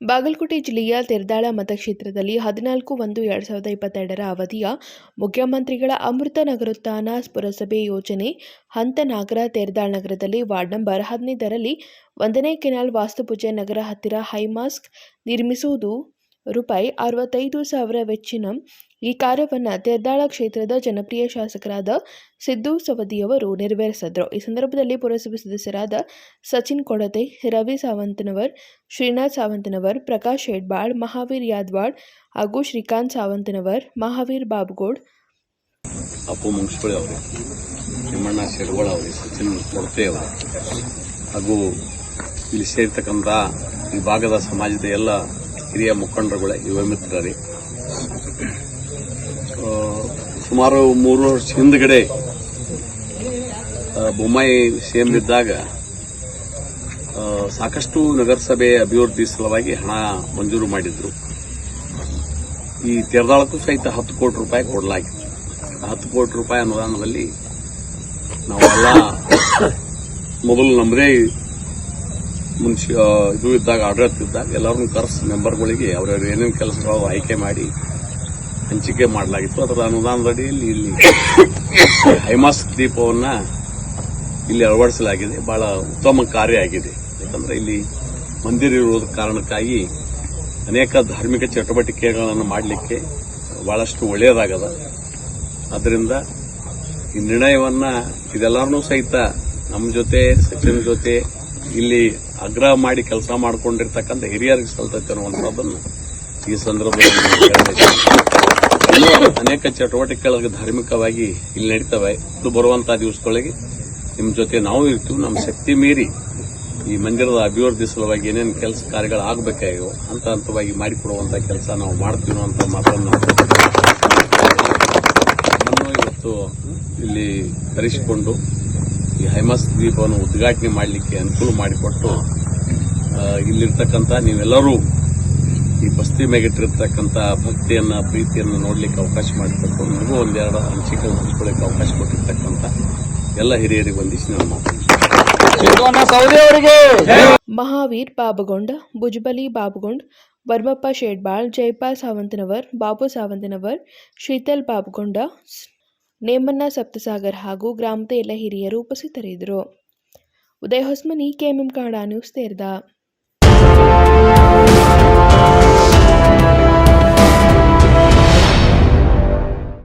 ಬಾಗಲಕೋಟೆ ಜಿಲ್ಲೆಯ ತೆರದಾಳ ಮತಕ್ಷೇತ್ರದಲ್ಲಿ ಹದಿನಾಲ್ಕು ಒಂದು ಎರಡು ಸಾವಿರದ ಇಪ್ಪತ್ತೆರಡರ ಅವಧಿಯ ಮುಖ್ಯಮಂತ್ರಿಗಳ ಅಮೃತ ನಗರೋತ್ಥಾನ ಪುರಸಭೆ ಯೋಜನೆ ಹಂತನಾಗರ ತೇರ್ದಾಳ ನಗರದಲ್ಲಿ ವಾರ್ಡ್ ನಂಬರ್ ಹದಿನೈದರಲ್ಲಿ ಒಂದನೇ ಕೆನಾಲ್ ವಾಸ್ತುಪೂಜೆ ನಗರ ಹತ್ತಿರ ಹೈಮಾಸ್ಕ್ ನಿರ್ಮಿಸುವುದು ರೂಪಾಯಿ ಅರವತ್ತೈದು ಸಾವಿರ ವೆಚ್ಚಿನ ಈ ಕಾರ್ಯವನ್ನು ತೆರ್ದಾಳ ಕ್ಷೇತ್ರದ ಜನಪ್ರಿಯ ಶಾಸಕರಾದ ಸಿದ್ದು ಸವದಿಯವರು ನೆರವೇರಿಸಿದರು. ಈ ಸಂದರ್ಭದಲ್ಲಿ ಪುರಸಭೆ ಸದಸ್ಯರಾದ ಸಚಿನ್ ಕೊಡತೆ, ರವಿ ಸಾವಂತನವರ್, ಶ್ರೀನಾಥ್ ಸಾವಂತನವರ್, ಪ್ರಕಾಶ್ ಹೆಡ್ಬಾಳ್ ಮಹಾವೀರ್ ಯಾದ್ವಾಳ್ ಹಾಗೂ ಶ್ರೀಕಾಂತ್ ಸಾವಂತನವರ್, ಮಹಾವೀರ್ ಬಾಬುಗೋಡ್ ಅಪ್ಪು ಮುಂಗ್ಸ್ಬಳಿ ಅವರು ತಿಮ್ಮಣ್ಣ ಶೆಡ್ಗೋಳ ಅವರು, ಸಚಿನ್ ಕೊಡತೆ ಅವರು, ಹಾಗೂ ಇಲ್ಲಿ ಸೇರ್ತಕ್ಕಂಥ ಈ ಭಾಗದ ಸಮಾಜದ ಎಲ್ಲ ಹಿರಿಯ ಮುಖಂಡರುಗಳೇ, ಯುವ ಮಿತ್ರರೇ. ಸುಮಾರು ಮೂರು ವರ್ಷ ಹಿಂದ್ಗಡೆ ಬೊಮ್ಮಾಯಿ ಸಿಎಂ ಇದ್ದಾಗ ಸಾಕಷ್ಟು ನಗರಸಭೆ ಅಭಿವೃದ್ಧಿ ಸಲುವಾಗಿ ಹಣ ಮಂಜೂರು ಮಾಡಿದ್ರು. ಈ ತೆರದಾಳಕ್ಕೂ ಸಹಿತ ಹತ್ತು ಕೋಟಿ ರೂಪಾಯಿ ಕೊಡಲಾಗಿತ್ತು. ಹತ್ತು ಕೋಟಿ ರೂಪಾಯಿ ಅನುದಾನದಲ್ಲಿ ನಾವೆಲ್ಲ ಮೊದಲು ನಮ್ಮದೇ ಮುನ್ಸಿ ಇದು ಇದ್ದಾಗ, ಆಡಳಿತ ಇದ್ದಾಗ ಎಲ್ಲರನ್ನೂ ಕರೆಸಿ, ಮೆಂಬರ್ಗಳಿಗೆ ಅವ್ರವ್ರ ಏನೇನು ಕೆಲಸಗಳು ಆಯ್ಕೆ ಮಾಡಿ ಹಂಚಿಕೆ ಮಾಡಲಾಗಿತ್ತು. ಅದರ ಅನುದಾನದಡಿಯಲ್ಲಿ ಇಲ್ಲಿ ಹೈಮಾಸ್ ದೀಪವನ್ನು ಇಲ್ಲಿ ಅಳವಡಿಸಲಾಗಿದೆ. ಬಹಳ ಉತ್ತಮ ಕಾರ್ಯ ಆಗಿದೆ. ಯಾಕಂದ್ರೆ ಇಲ್ಲಿ ಮಂದಿರ ಇರುವುದ ಕಾರಣಕ್ಕಾಗಿ ಅನೇಕ ಧಾರ್ಮಿಕ ಚಟುವಟಿಕೆಗಳನ್ನು ಮಾಡಲಿಕ್ಕೆ ಬಹಳಷ್ಟು ಒಳ್ಳೆಯದಾಗದ. ಅದರಿಂದ ಈ ನಿರ್ಣಯವನ್ನ ಇದೆಲ್ಲರನ್ನೂ ಸಹಿತ ನಮ್ಮ ಜೊತೆ ಸಚಿವನ ಜೊತೆ ಇಲ್ಲಿ ಆಗ್ರಹ ಮಾಡಿ ಕೆಲಸ ಮಾಡಿಕೊಂಡಿರ್ತಕ್ಕಂಥ ಹಿರಿಯರಿಗೆ ಸಲ್ತೈತೆ ಅನ್ನುವಂಥದ್ದನ್ನು ಈ ಸಂದರ್ಭದಲ್ಲಿ ಅನೇಕ ಚಟುವಟಿಕೆಗಳಿಗೆ ಧಾರ್ಮಿಕವಾಗಿ ಇಲ್ಲಿ ನಡೀತವೆ. ಇದು ಬರುವಂತಹ ದಿವಸದೊಳಗೆ ನಿಮ್ಮ ಜೊತೆ ನಾವು ಇರ್ತೀವಿ. ನಮ್ಮ ಶಕ್ತಿ ಮೀರಿ ಈ ಮಂದಿರದ ಅಭಿವೃದ್ಧಿ ಸಲುವಾಗಿ ಏನೇನು ಕೆಲಸ ಕಾರ್ಯಗಳು ಆಗಬೇಕಾಗಿವೆ ಹಂತ ಹಂತವಾಗಿ ಮಾಡಿಕೊಡುವಂಥ ಕೆಲಸ ನಾವು ಮಾಡ್ತೀವಿ ಅಂತ ಮಾತನ್ನು ಇವತ್ತು ಇಲ್ಲಿ ಕರೆಸಿಕೊಂಡು ಈ ಹೈಮಸ್ ದ್ವೀಪವನ್ನು ಉದ್ಘಾಟನೆ ಮಾಡಲಿಕ್ಕೆ ಅನುಕೂಲ ಮಾಡಿಕೊಟ್ಟು ಇಲ್ಲಿರ್ತಕ್ಕಂಥ ನೀವೆಲ್ಲರೂ ಈ ಬಸ್ತಿ ಮೇಗಿಟ್ಟಿರ್ತಕ್ಕಂಥ ಭಕ್ತಿಯನ್ನ ಪ್ರೀತಿಯನ್ನು ನೋಡಲಿಕ್ಕೆ ಅವಕಾಶ ಮಾಡಿಕೊಟ್ಟು ನನಗೂ ಒಂದೆರಡು ಹಂಚಿಕೆ ಹಂಚ್ಕೊಳ್ಳಿಕ್ಕೆ ಅವಕಾಶ ಕೊಟ್ಟಿರ್ತಕ್ಕಂಥ ಎಲ್ಲ ಹಿರಿಯರಿಗೆ ವಂದಿಸಿ ನಾನು ಮಾತಾಡ್ತೀನಿ ಮಹಾವೀರ್ ಬಾಬುಗೊಂಡ್ ಭುಜಬಲಿ ಬಾಬುಗೊಂಡ್ ವರ್ಮಪ್ಪ ಶೇಡ್ಬಾಳ್ ಜೈಪಾಲ್ ಸಾವಂತನವರ್ ಬಾಬು ಸಾವಂತನವರ್ ಶೀತಲ್ ಬಾಬುಗೊಂಡ ನೇಮನ್ನ ಸಪ್ತಸಾಗರ್ ಹಾಗೂ ಗ್ರಾಮದ ಎಲ್ಲ ಹಿರಿಯರು ಉಪಸ್ಥಿತರಿದ್ದರು. ಉದಯ ಹೊಸ್ಮನಿ ಕೆಎಂಎಂ ಕನ್ನಡ ನ್ಯೂಸ್ ತೇರ್ದ.